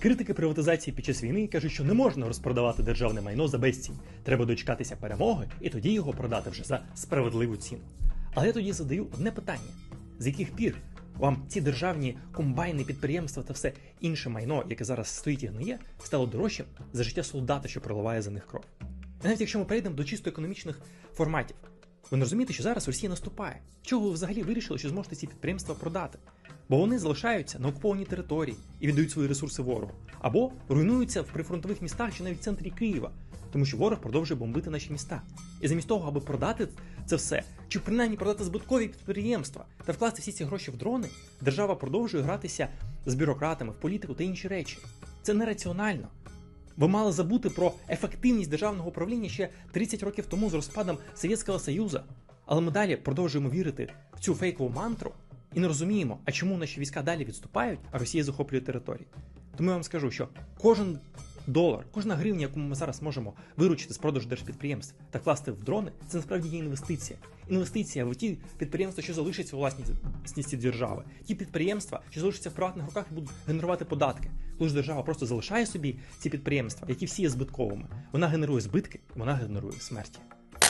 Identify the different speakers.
Speaker 1: Критики приватизації під час війни кажуть, що не можна розпродавати державне майно за безцінь. Треба дочекатися перемоги і тоді його продати вже за справедливу ціну. Але я тоді задаю одне питання: з яких пір вам ці державні комбайни, підприємства та все інше майно, яке зараз стоїть і гниє, стало дорожчим за життя солдата, що проливає за них кров? І навіть якщо ми перейдемо до чисто економічних форматів, ви не розумієте, що зараз Росія наступає. Чого ви взагалі вирішили, що зможете ці підприємства продати? Бо вони залишаються на окупованій території і віддають свої ресурси ворогу, або руйнуються в прифронтових містах чи навіть в центрі Києва, тому що ворог продовжує бомбити наші міста. І замість того, аби продати це все, чи принаймні продати збуткові підприємства та вкласти всі ці гроші в дрони, держава продовжує гратися з бюрократами в політику та інші речі. Це нераціонально. Ви мали забути про ефективність державного управління ще 30 років тому з розпадом Совєтського Союзу. Але ми далі продовжуємо вірити в цю фейкову мантру і не розуміємо, а чому наші війська далі відступають, а Росія захоплює території. Тому я вам скажу, що кожен долар, кожна гривня, яку ми зараз можемо виручити з продажу держпідприємств та вкласти в дрони, це насправді є інвестиція. Інвестиція в ті підприємства, що залишаться у власності держави, ті підприємства, що залишаться в приватних руках і будуть генерувати податки. Коли ж держава просто залишає собі ці підприємства, які всі є збитковими, вона генерує збитки, вона генерує смерті.